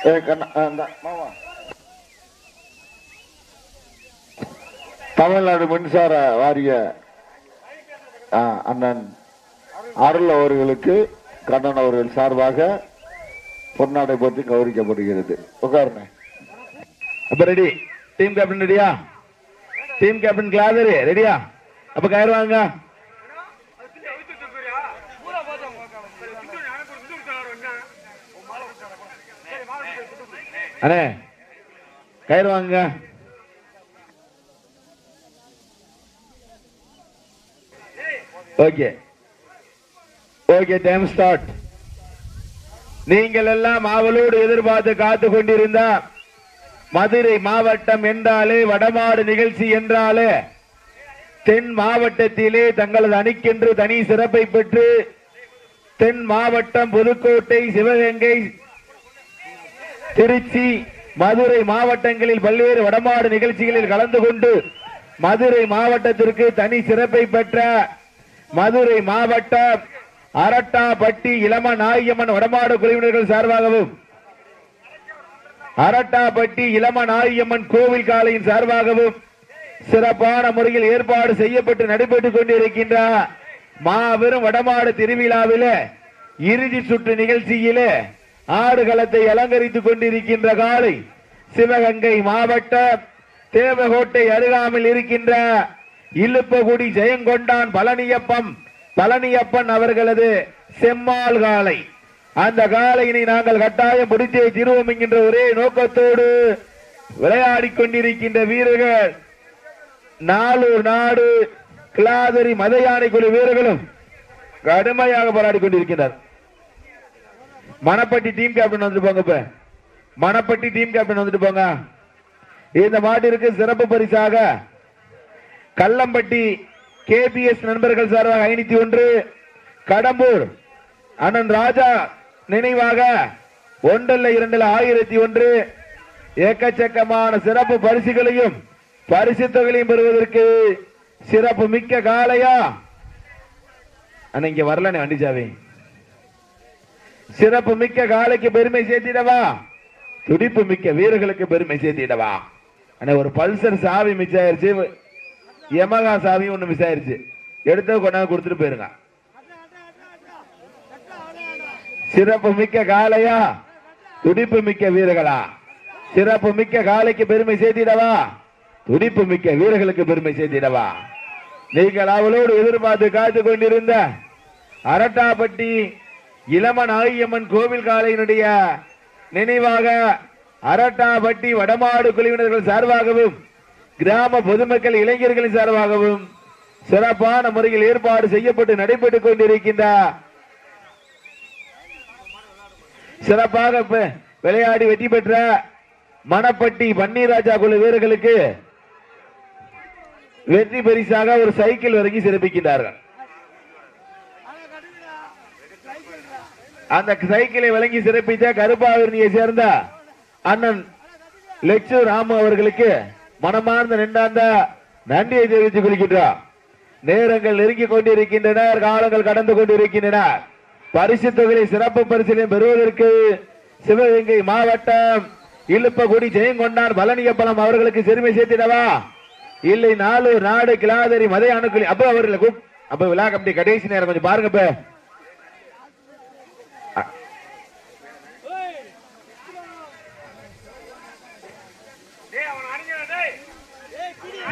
Eh, Tamil Nadu மின்சார eh, ah. வாரிய ஆ, அண்ணன் அருள் அவர்களுக்கு கண்ணன் அவர்கள் சார்பாக பொன்னாடை போட்டு கௌரிக்கப்படுகிறது உட்காருங்க. அப்ப ரெடி டீம் கேப்டன் ரெடியா டீம் கேப்டன் கிளாதரி ரெடியா அப்ப கயிறு வாங்க அண்ணே கயிறு வாங்க ஓகே. ஓகே டைம் ஸ்டார்ட் நீங்கள் எல்லாம் அவளோடு எதிர்பார்த்து காத்து கொண்டிருந்த மதுரை மாவட்டம் என்றாலே வடமாடு நிகழ்ச்சி என்றாலே தென் மாவட்டத்திலே தங்களது அணிக்கென்று தனி சிறப்பை பெற்று தென் மாவட்டம் புதுக்கோட்டை சிவகங்கை திருச்சி மதுரை மாவட்டங்களில் பல்வேறு வடமாடு நிகழ்ச்சிகளில் கலந்து கொண்டு மதுரை மாவட்டத்திற்கு தனி சிறப்பை பெற்ற மதுரை மாவட்டம் அரட்டாப்பட்டி இளம நாயம்மன் வடமாடு குழுவினர்கள் சார்பாகவும் அரட்டாப்பட்டி இளம நாயம்மன் கோவில் காலையின் சார்பாகவும் சிறப்பான முறையில் ஏற்பாடு செய்யப்பட்டு நடைபெற்றுக் கொண்டிருக்கின்ற மாபெரும் வடமாடு திருவிழாவில இறுதி சுற்று நிகழ்ச்சியிலே ஆடுகளத்தை அலங்கரித்துக் கொண்டிருக்கின்ற காலை சிவகங்கை மாவட்ட தேவகோட்டை அருகாமல் இருக்கின்ற இழுப்பகுடி ஜெயங்கொண்டான் பழனியப்பம் பழனியப்பன் அவர்களது செம்மாள் காலை அந்த காலையினை நாங்கள் கட்டாயம் முடித்தே தீர்வோம் என்கின்ற ஒரே நோக்கத்தோடு விளையாடி கொண்டிருக்கின்ற வீரர்கள் நாலூர் நாடு கிளாதரி மதையானை குழு வீரர்களும் கடுமையாக போராடி கொண்டிருக்கிறார் மணப்பட்டி டீம் கேப்டன் வந்துட்டு போங்க இப்ப. மணப்பட்டி டீம் கேப்டன் வந்துட்டு போங்க. இந்த மாட்டிற்கு சிறப்பு பரிசாக கள்ளம்பட்டி கேபிஎஸ் நண்பர்கள் சார்பாக ஐநூத்தி ஒன்று கடம்பூர் அண்ணன் ராஜா நினைவாக ஒன்றல்ல இரண்டுல ஆயிரத்தி ஒன்று. ஏக்கச்சக்கமான சிறப்பு பரிசுகளையும் பரிசு தொகையையும் பெறுவதற்கு சிறப்பு மிக்க காளையா? அண்ணா இங்க வரலனே வண்டிச்சாவே. சிறப்பு மிக்க காலைக்கு பெருமை சேர்த்திடவா? துடிப்பு மிக்க வீரர்களுக்கு பெருமை சேர்த்திடவா? ஆனா ஒரு பல்சர் சாவி மிஸ் ஆயிருச்சு யமகா சாவி ஒண்ணு மிஸ் ஆயிருச்சு எடுத்து கொண்டாந்து கொடுத்துட்டு போயிருங்க. சிறப்பு மிக்க காளையா? துடிப்பு மிக்க வீரர்களா? சிறப்பு மிக்க காளைக்கு பெருமை சேர்த்திடவா? துடிப்பு மிக்க வீரர்களுக்கு பெருமை சேர்த்திடவா? நீங்கள் அவளோடு எதிர்பார்த்து காத்து கொண்டிருந்த அரட்டாப்பட்டி இளமன் ஆகியம்மன் கோவில் காலையினுடைய நினைவாக அரட்டாபட்டி வடமாடு குழுவினர்கள் சார்பாகவும் கிராம பொதுமக்கள் இளைஞர்களின் சார்பாகவும் சிறப்பான முறையில் ஏற்பாடு செய்யப்பட்டு நடைபெற்றுக் கொண்டிருக்கின்ற சிறப்பாக விளையாடி வெற்றி பெற்ற மணப்பட்டி பன்னீராஜா குழு வீரர்களுக்கு வெற்றி பரிசாக ஒரு சைக்கிள் வழங்கி சிறப்பிக்கின்றார்கள். அந்த சைக்கிளை வழங்கி சிறப்பித்த கருப்பாவிரணியை சேர்ந்த அண்ணன் லட்சு ராமு அவர்களுக்கு மனமார்ந்த நின்றாந்த நன்றியை தெரிவித்துக் கொள்கின்றார் நேரங்கள் நெருங்கிக் கொண்டிருக்கின்றன காலங்கள் கடந்து கொண்டிருக்கின்றன. பரிசு தொகையை சிறப்பு பரிசீலனை பெறுவதற்கு சிவகங்கை மாவட்டம் இழுப்பகுடி ஜெயங்கொண்டான் பழனியப்பலம் அவர்களுக்கு சிறுமை சேர்த்திடவா? இல்லை நாலு நாடு கிளாதரி மதை அணுக்களி அப்ப அவர்களை அப்ப விழா கமிட்டி கடைசி நேரம் கொஞ்சம் பாருங்க இப்ப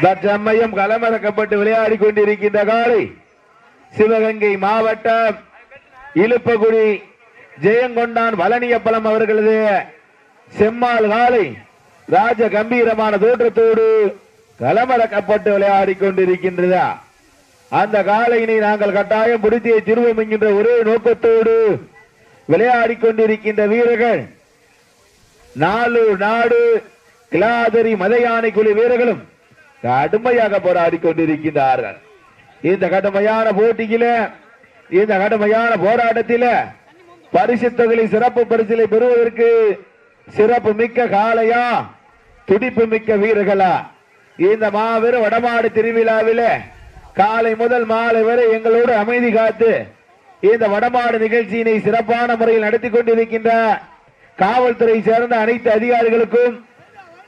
தற்சமயம் களமிறக்கப்பட்டு விளையாடி கொண்டிருக்கின்ற காலை சிவகங்கை மாவட்டம் இழுப்பகுடி ஜெயங்கொண்டான் வளனியப்பலம் அவர்களது செம்மாள் காலை ராஜ கம்பீரமான தோற்றத்தோடு களமிறக்கப்பட்டு விளையாடி கொண்டிருக்கின்றதா அந்த காலையினை நாங்கள் கட்டாயம் பிடித்திய திருவோம் என்கின்ற ஒரே நோக்கத்தோடு விளையாடி கொண்டிருக்கின்ற வீரர்கள் நாலு நாடு கிளாதரி மதையானை குழு வீரர்களும் கடுமையாக போராடி கொண்டிருக்கின்றார்கள். இந்த கடுமையான போட்டியில இந்த கடுமையான போராட்டத்தில பரிசு தொகையை சிறப்பு பரிசிலை பெறுவதற்கு சிறப்பு மிக்க காளையா துடிப்பு மிக்க வீரர்களா? இந்த மாபெரும் வடமாடு திருவிழாவில காலை முதல் மாலை வரை எங்களோடு அமைதி காத்து இந்த வடமாடு நிகழ்ச்சியினை சிறப்பான முறையில் நடத்தி கொண்டிருக்கின்ற காவல்துறை சேர்ந்த அனைத்து அதிகாரிகளுக்கும்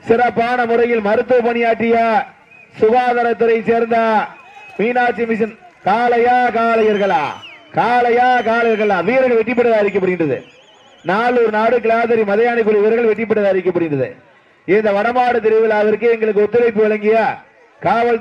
சிறப்பான முறையில் மருத்துவ பணியாற்றிய சுகாதாரத்துறை சேர்ந்த மீனாட்சி மிஷன் காளையா காளையர்களா? காளையா காளையர்களா? வீரர்கள் வெற்றி பெற்றதாக அறிக்கப்படுகின்றது நாலூர் நாடு கிளாதரி மதையானி குழு வீரர்கள் வெற்றி பெற்றதாக அறிக்கப்படுகின்றது இந்த வடமாடு திருவிழாவிற்கு எங்களுக்கு ஒத்துழைப்பு வழங்கிய காவல்